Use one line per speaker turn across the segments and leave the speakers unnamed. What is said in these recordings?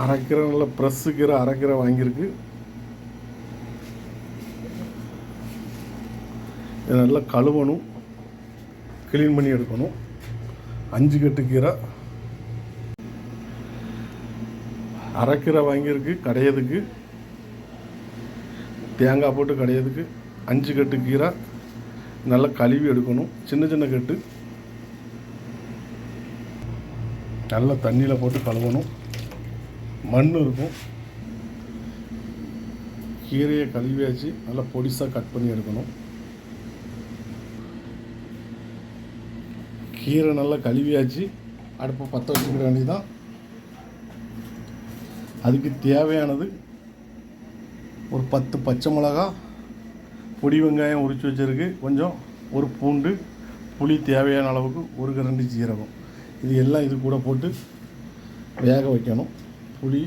அரைக்கிற நல்ல ப்ரெஸ்ஸு கீரை அரைக்கிற வாங்கியிருக்கு. இதை நல்லா கழுவணும். க்ளீன் பண்ணி எடுக்கணும். அஞ்சு கட்டு கீரை. அரைக்கீரை வாங்கியிருக்கு கடையதுக்கு. தேங்காய் போட்டு கடையதுக்கு. அஞ்சு கட்டு கீரை. நல்லா கழுவி எடுக்கணும். சின்ன சின்ன கட்டு. நல்லா தண்ணியில் போட்டு கழுவணும். மண் இருக்கும். கீரையை கழுவியாச்சு நல்லா பொடிசாக கட் பண்ணி எடுக்கணும். கீரை நல்லா கழுவியாச்சு அடுப்பை பற்ற வச்சுக்கிற வேண்டியதான் அதுக்கு தேவையானது ஒரு பத்து பச்சை மிளகா பொடி வெங்காயம் உரித்து வச்சிருக்கு. கொஞ்சம் ஒரு பூண்டு புளி தேவையான அளவுக்கு ஒரு கரண்டி ஜீரகம் இது எல்லாம் இது கூட போட்டு வேக வைக்கணும். புளி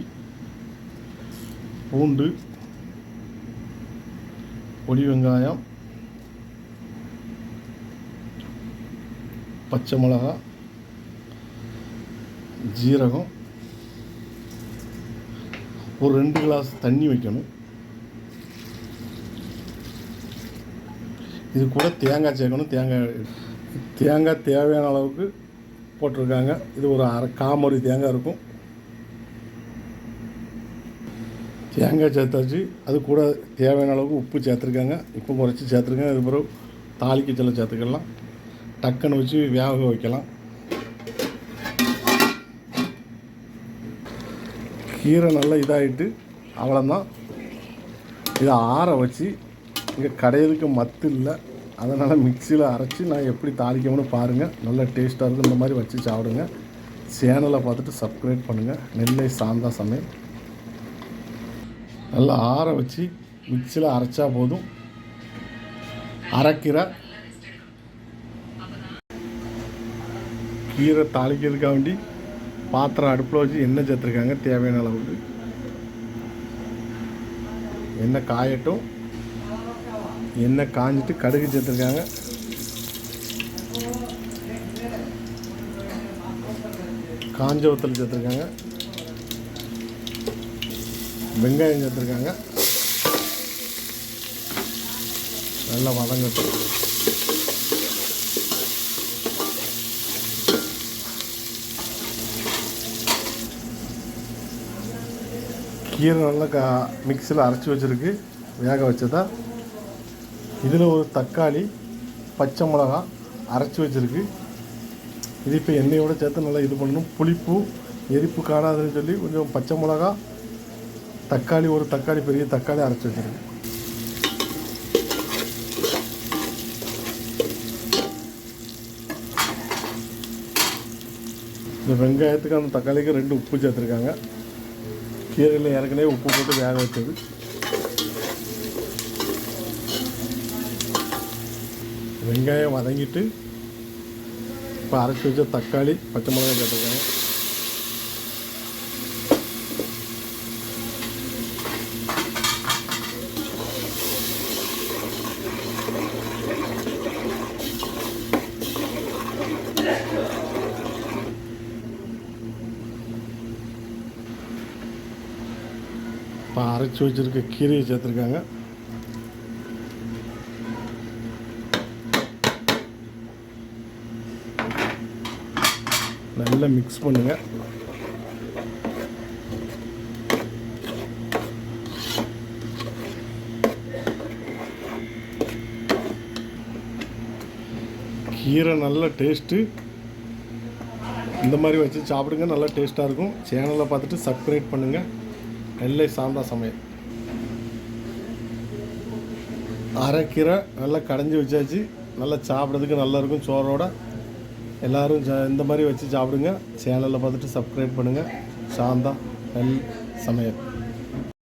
பூண்டு பொடி வெங்காயம் பச்சை மிளகா ஜீரகம் ஒரு ரெண்டு கிளாஸ் தண்ணி வைக்கணும். இது கூட தேங்காய் சேர்க்கணும். தேங்காய் தேங்காய் தேவையான அளவுக்கு போட்டிருக்காங்க. இது ஒரு அரை காமரி தேங்காய் இருக்கும். தேங்காய் சேர்த்தாச்சு. அது கூட தேவையான அளவுக்கு உப்பு சேர்த்துருக்காங்க. உப்பு குறைச்சி சேர்த்துருக்காங்க. அதுக்கப்புறம் தாளிக்கு சில சேர்த்துக்கலாம். டக்குன்னு வச்சு வேக வைக்கலாம். கீரை நல்லா இதாகிட்டு அவ்வளோதான் இதை ஆற வச்சு இங்கே கடையிறதுக்கு மத்து இல்லை. அதனால் மிக்சியில் அரைச்சி நான் எப்படி தாளிக்கணும்னு பாருங்கள் நல்லா டேஸ்ட்டாக இருக்கும் இந்த மாதிரி வச்சு சாப்பிடுங்க. சேனலை பார்த்துட்டு சப்ஸ்கிரைப் பண்ணுங்கள் நெல்லை சாந்தா சமையல். நல்லா ஆற வச்சு மிக்சியில் அரைச்சா போதும். அரைக்கீரை கீரை தாளிக்கிறதுக்காக வேண்டி பாத்திரம் அடுப்பில் வச்சு எண்ணெய் சேர்த்துருக்காங்க. தேவையான அளவுக்கு. எண்ணெய் காயட்டும். எண்ணெய் காஞ்சிட்டு கடுகு சேர்த்துருக்காங்க. காஞ்ச வத்தல் சேர்த்துருக்காங்க. வெங்காயம் சேர்த்துருக்காங்க. நல்லா வதங்கட்டும். கீரை நல்லா கா மிக்சியில் அரைச்சி வச்சுருக்கு. வேக வச்சதா. இதில் ஒரு தக்காளி பச்சை மிளகா அரைச்சி வச்சுருக்கு. இது இப்போ எண்ணெயோடு சேர்த்து நல்லா இது பண்ணணும். புளிப்பு எரிப்பு காணாதுன்னு சொல்லி கொஞ்சம் பச்சை மிளகா தக்காளி ஒரு தக்காளி பெரிய தக்காளி அரைச்சி வச்சுருக்கேன். இந்த வெங்காயத்துக்கு அந்த தக்காளிக்கு ரெண்டு உப்பு சேர்த்துருக்காங்க. கீரையில் ஏற்கனவே உப்பு போட்டு வேக வச்சது. வெங்காயம் வதங்கிட்டு இப்போ அரைச்சி வச்ச தக்காளி பச்சை மிளகாய் சேர்த்துருக்காங்க. இப்போ அரைச்சி வச்சுருக்க கீரையை சேர்த்துருக்காங்க. நல்லா மிக்ஸ் பண்ணுங்க. கீரை நல்ல டேஸ்ட்டு இந்த மாதிரி வச்சு சாப்பிடுங்க நல்லா டேஸ்ட்டாக இருக்கும். சேனலை பார்த்துட்டு சப்ஸ்கிரைப் பண்ணுங்கள் நெல்லை சாந்தா சமையல். அரைக்கீரை நல்லா கடைஞ்சி வச்சாச்சு. நல்லா சாப்பிட்றதுக்கு நல்லா இருக்கும் சோறோட. எல்லோரும் இந்த மாதிரி வச்சு சாப்பிடுங்க. சேனலில் பார்த்துட்டு சப்ஸ்கிரைப் பண்ணுங்கள் சாந்தா நெல் சமையல்.